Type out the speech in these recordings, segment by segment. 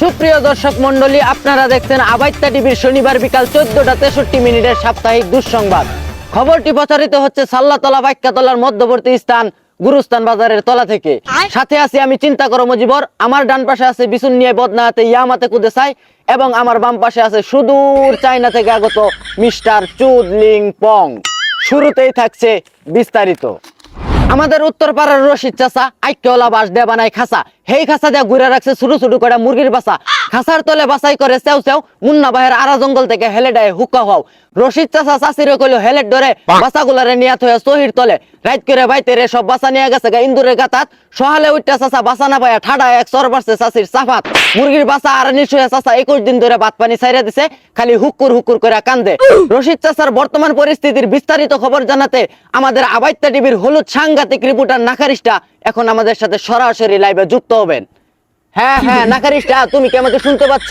সুপ্রিয় দর্শক মন্ডলী আপনারা দেখছেন আবাইত্তা টিভির শনিবার বিকাল চোদ্দটা তেষট্টি মিনিটের সাপ্তাহিক দুঃসংবাদ। খবরটি প্রচারিত হচ্ছে সাল্লাতলা বাক্যাতলার মধ্যবর্তী স্থান গুরুস্থান বাজারের তলা থেকে। সাথে আছি আমি চিন্তা করো মজিবর আমার ডান পাশে আছে বিশুন নিয়ে বদনাতে ইয়ামাতে কুদেসাই এবং আমার বাম পাশে আছে সুদূর চায়না থেকে আগত মিস্টার চুদলিং পং। শুরুতেই থাকছে বিস্তারিত। আমাদের উত্তর পাড়ার রশিদ চাষা আইক্যওয়ালা বাস দেয়া বানায় খাসা হেই খাসা দেয়া ঘুরে রাখছে ছোট ছোট করে মুরগির বাসা। খাসার তলে বাসাই করে সেও সেও মুন্না বাহের আরা জঙ্গল থেকে হেলে ডায় হুক্কা হও রশিদ চাষা চাষিরে কইল হেলেট ধরে বাসাগুলারে নিয়াত হয়ে সহির তলে। রাইত করে বাইতে রে সব বাসা নিয়ে গেছে গা ইন্দুরের গাতাত। সহালে উঠটা চাষা বাসা না পায়া ঠাডা এক সর বাড়ছে চাষির সাফাত মুরগির বাসা আর নিশ্চয় চাষা একুশ দিন ধরে ভাত পানি ছাইরা দিছে খালি হুকুর হুকুর করে কান্দে। রশিদ চাষার বর্তমান পরিস্থিতির বিস্তারিত খবর জানাতে আমাদের আবাইত্তা টিভির হলুদ সাংঘাতিক রিপোর্টার নাকারিস্টা এখন আমাদের সাথে সরাসরি লাইভে যুক্ত হবেন। হ্যাঁ হ্যাঁ নাকারিস্টা তুমি কি আমাকে শুনতে পাচ্ছ?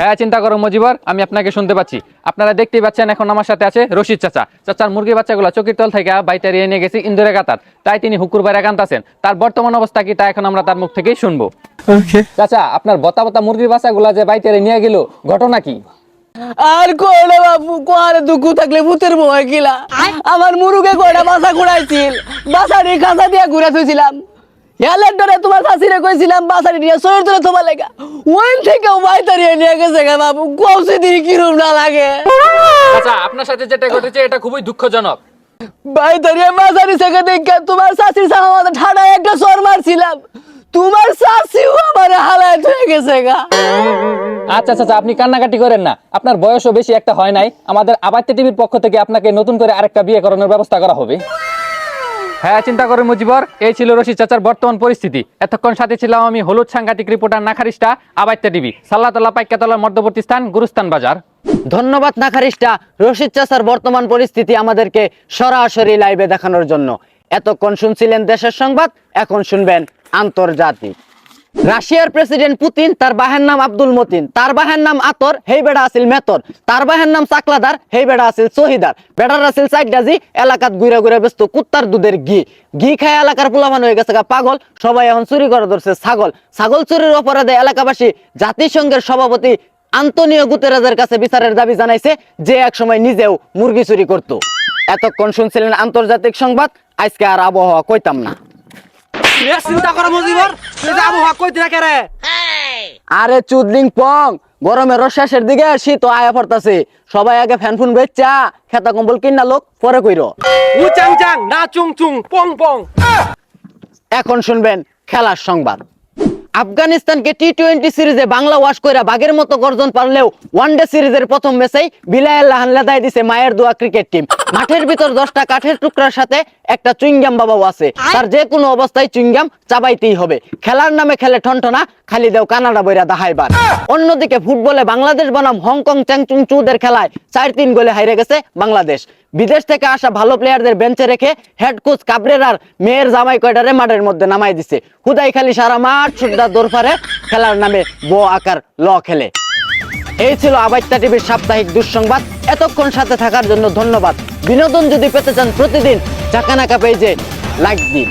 হ্যাঁ চিন্তা করো মজিবর আমি আপনাকে শুনতে পাচ্ছি। আপনারা দেখতেই পাচ্ছেন এখন আমার সাথে আছে রশিদ চাচা। চাচার মুরগি বাচ্চাগুলো চকির তল থেকে বাইতে নিয়ে নিয়ে গেছি ইন্দুরে গাতার তাই তিনি হুকুর বাইরে কান্তাছেন তার বর্তমান অবস্থা কি তা এখন আমরা তার মুখ থেকেই শুনব। চাচা আপনার বতা বতা মুরগির বাচ্চাগুলো যে বাইতে নিয়ে গেল ঘটনা কি? আর কোড়া বাবু কোয়ারে দুঃখ থাকলে ভূতের ভয় গিলা আমার মুরুগে কয়টা বাসা কুড়াইছিল বাসারি খাসা দিয়া ঘুরে থইছিলাম। হেলের ডরে তোমার শাশিরে কইছিলাম বাসারি নিয়ে শরীর ধরে তোমার লেগা। ওইন থেকে নিয়ে গেছে গা বাবু কৌশি দিয়ে কিরম না লাগে। চাচা আপনার সাথে যেটা ঘটেছে এটা খুবই দুঃখজনক। ভাই বাসারি থেকে দেখে তোমার আমাদের ঠাডায় একটা সর মারছিলাম। তোমার আমার হালায় হয়ে গেছে গা। আচ্ছা চাচা আপনি কান্নাকাটি করেন না। আপনার বয়সও বেশি একটা হয় নাই। আমাদের আবাত্য টিভির পক্ষ থেকে আপনাকে নতুন করে আরেকটা বিয়ে করানোর ব্যবস্থা করা হবে। হ্যাঁ চিন্তা করে মুজিবর, এই ছিল রশিদ চাচার বর্তমান পরিস্থিতি। এতক্ষণ সাথে ছিলাম আমি, হলুদ সাংঘাতিক রিপোর্টার নাখারিস্টা আবাইত্যা টিভি, সাল্লাতলা পাইকাতলার মধ্যবর্তী স্থান গুরুস্থান বাজার। ধন্যবাদ নাখারিস্টা রশিদ চাচার বর্তমান পরিস্থিতি আমাদেরকে সরাসরি লাইভে দেখানোর জন্য। এতক্ষণ শুনছিলেন দেশের সংবাদ, এখন শুনবেন আন্তর্জাতিক। রাশিয়ার প্রেসিডেন্ট পুতিন, তার বাহের নাম আব্দুল মতিন। তার বাহের নাম আতর, হেই বেড়া আছিল মেতর। তার বাহের নাম চাকলাদার, হেই বেড়া আছিল শহীদার বেড়ার আছিল সাইডাজি এলাকাত ঘুরে ঘুরে ব্যস্ত কুত্তার দুধের ঘি। ঘি খায় এলাকার পোলামান হয়ে গেছে গা পাগল, সবাই এখন চুরি করে ধরছে ছাগল। ছাগল চুরির অপরাধে এলাকাবাসী জাতিসংঘের সভাপতি আন্তনিও গুতেরাজের কাছে বিচারের দাবি জানাইছে যে এক সময় নিজেও মুরগি চুরি করত। এতক্ষণ শুনছিলেন আন্তর্জাতিক সংবাদ, আজকে আর আবহাওয়া কইতাম না। চিন্তা করো মজিবর আরে চুদলিং পং গরমের শেষের দিকে শীত আয়া পড়তাছে সবাই আগে ফ্যান ফুন বেচা খেতা কম্বল কিনা লোক পরে কইর উচাং চাং না চুং চুং পং পং। এখন শুনবেন খেলার সংবাদ। আফগানিস্তানকে টি টোয়েন্টি সিরিজে বাংলা ওয়াশ কইরা বাঘের মতো গর্জন পারলেও ওয়ানডে সিরিজের প্রথম ম্যাচেই বিলায়ের লাহান লেদায় দিছে মায়ের দোয়া ক্রিকেট টিম মাঠের ভিতর দশটা কাঠের টুকরার সাথে একটা চুইংগাম বাবাও আছে। তার যে কোনো অবস্থায় চুইংগাম চাবাইতেই হবে। খেলার নামে খেলে ঠনঠনা, খালি দেও কানাডা বইরা দাহাইবার। অন্যদিকে ফুটবলে বাংলাদেশ বনাম হংকং চ্যাংচুং চুদের খেলায় চার তিন গোলে হাইরে গেছে বাংলাদেশ। বিদেশ থেকে আসা ভালো প্লেয়ারদের বেঞ্চে রেখে হেড কোচ কাবরেরার মেয়ের জামাই কয়টারে মাঠের মধ্যে নামাই দিছে। হুদাই খালি সারা মাঠ সুদ্ধা দোরফারে খেলার নামে ব আকার ল খেলে। এই ছিল আবাত্যা টিভির সাপ্তাহিক দুঃসংবাদ। এতক্ষণ সাথে থাকার জন্য ধন্যবাদ। বিনোদন যদি পেতে চান প্রতিদিন চাকানাকা পেজে লাইক দিন।